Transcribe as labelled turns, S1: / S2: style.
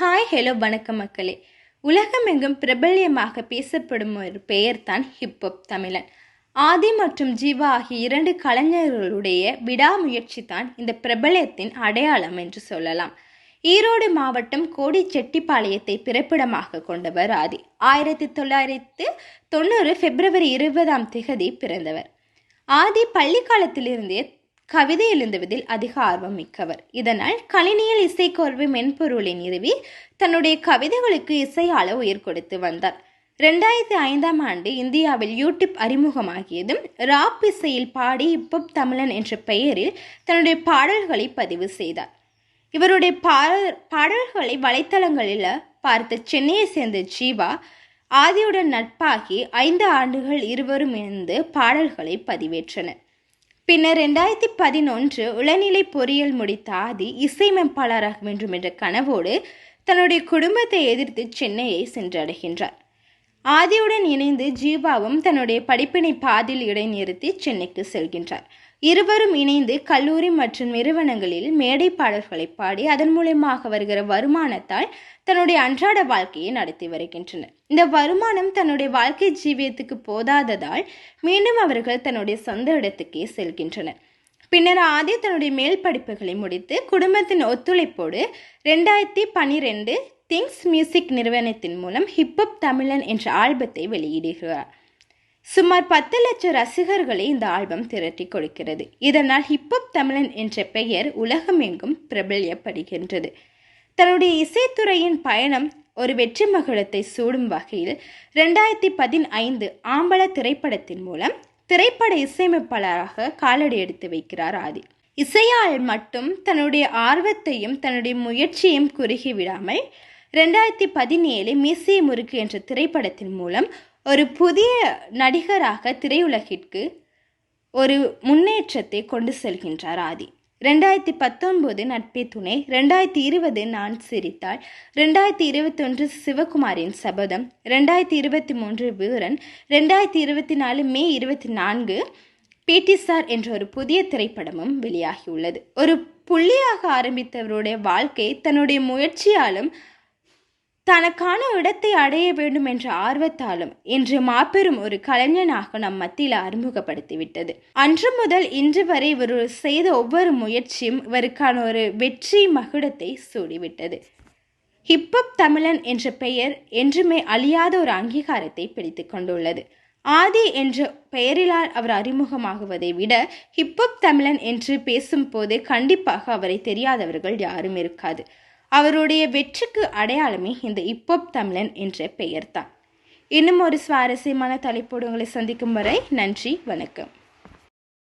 S1: Hi hello வணக்கம் மக்களே. உலகமெங்கும் பிரபல்யமாக பேசப்படும் ஒரு பெயர்தான் ஹிப்ஹப் தமிழன். ஆதி மற்றும் ஜீவா ஆகிய இரண்டு கலைஞர்களுடைய விடாமுயற்சி தான் இந்த பிரபலயத்தின் அடையாளம் என்று சொல்லலாம். ஈரோடு மாவட்டம் கோடி செட்டிப்பாளையத்தை பிறப்பிடமாக கொண்டவர் ஆதி. ஆயிரத்தி தொள்ளாயிரத்து தொண்ணூறு பிப்ரவரி இருபதாம் திகதி பிறந்தவர். ஆதி பள்ளி காலத்திலிருந்தே கவிதை எழுதுவதில் அதிக ஆர்வம் மிக்கவர். இதனால் கணினியில் இசைக்கோர்வு மென்பொருளை நிறுவி தன்னுடைய கவிதைகளுக்கு இசையாள உயிர் கொடுத்து வந்தார். ரெண்டாயிரத்தி ஐந்தாம் ஆண்டு இந்தியாவில் யூடியூப் அறிமுகமாகியதும் ராப் இசையில் பாடி இப்பப் தமிழன் என்ற பெயரில் தன்னுடைய பாடல்களை பதிவு செய்தார். இவருடைய பாடல் பாடல்களை வலைத்தளங்களில் பார்த்த சென்னையை சேர்ந்த ஜீவா ஆதியுடன் நட்பாகி ஐந்து ஆண்டுகள் இருவரும் இணைந்து பாடல்களை பதிவேற்றனர். பின்னர் ரெண்டாயிரத்தி பதினொன்று உளநிலை பொறியியல் முடித்த ஆதி இசையமைப்பாளராக வேண்டும் என்ற கனவோடு தன்னுடைய குடும்பத்தை எதிர்த்து சென்னையை சென்றடைகின்றார். ஆதியுடன் இணைந்து ஜீவாவும் தன்னுடைய படிப்பினை பாதியில் இடைநிறுத்தி சென்னைக்கு செல்கின்றார். இருவரும் இணைந்து கல்லூரி மற்றும் நிறுவனங்களில் மேடை பாடல்களை பாடி அதன் மூலயமாக வருகிற வருமானத்தால் தன்னுடைய அன்றாட வாழ்க்கையை நடத்தி வருகின்றனர். இந்த வருமானம் தன்னுடைய வாழ்க்கை ஜீவியத்துக்கு போதாததால் மீண்டும் அவர்கள் தன்னுடைய சொந்த இடத்துக்கே செல்கின்றனர். பின்னர் ஆதி தன்னுடைய மேல் படிப்புகளை முடித்து குடும்பத்தின் ஒத்துழைப்போடு ரெண்டாயிரத்தி பனிரெண்டு திங்ஸ் மியூசிக் நிறுவனத்தின் மூலம் ஹிப்ஹப் தமிழன் என்ற ஆல்பத்தை வெளியிடுகிறார். சுமார் பத்து லட்சம் ரசிகர்களை இந்த ஆல்பம் திரட்டி கொடுக்கிறது. இதனால் ஹிப்ஹப் தமிழன் என்ற பெயர் உலகமெங்கும் பிரபல்யப்படுகின்றது. தன்னுடைய இசைத்துறையின் பயணம் ஒரு வெற்றி மகுடத்தை சூடும் வகையில் ரெண்டாயிரத்தி பதினைந்து ஆம்பள திரைப்படத்தின் மூலம் திரைப்பட இசையமைப்பாளராக காலடி எடுத்து வைக்கிறார் ஆதி. இசையால் மட்டும் தன்னுடைய ஆர்வத்தையும் தன்னுடைய முயற்சியையும் குறுகி விடாமல் ரெண்டாயிரத்தி பதினேழு மீசிய முறுக்கு என்ற திரைப்படத்தின் மூலம் ஒரு புதிய நடிகராக திரையுலகிற்கு ஒரு முன்னேற்றத்தை கொண்டு செல்கின்றார் ஆதி. ரெண்டாயிரத்தி பத்தொன்பது நட்பே துணை ரெண்டாயிரத்தி இருபது நான் சிரித்தாள் ரெண்டாயிரத்தி இருபத்தொன்று சிவகுமாரின் சபதம் ரெண்டாயிரத்தி இருபத்தி மூன்று வீரன் ரெண்டாயிரத்தி இருபத்தி நாலு மே இருபத்தி நான்கு பிடி சார் என்ற ஒரு புதிய திரைப்படமும் வெளியாகியுள்ளது. ஒரு புள்ளியாக ஆரம்பித்தவருடைய வாழ்க்கை தன்னுடைய முயற்சியாலும் தனக்கான இடத்தை அடைய வேண்டும் என்ற ஆர்வத்தாலும் இன்று மாபெரும் ஒரு கலைஞனாக நம் மத்தியில் அறிமுகப்படுத்திவிட்டது. அன்று முதல் இன்று வரை இவர் செய்த ஒவ்வொரு முயற்சியும் இவருக்கான ஒரு வெற்றி மகுடத்தை சூடிவிட்டது. ஹிப்ஹப் தமிழன் என்ற பெயர் என்றுமே அழியாத ஒரு அங்கீகாரத்தை பிடித்து கொண்டுள்ளது. ஆதி என்ற பெயரிலால் அவர் அறிமுகமாகுவதை விட ஹிப்ஹப் தமிழன் என்று பேசும்போது கண்டிப்பாக அவரை தெரியாதவர்கள் யாரும் இருக்காது. அவருடைய வெற்றிக்கு அடையாளமே இந்த இப்பப் தமிழன் என்ற பெயர்தான். இன்னும் ஒரு சுவாரஸ்யமான தலைப்போடு உங்களை சந்திக்கும் வரை நன்றி வணக்கம்.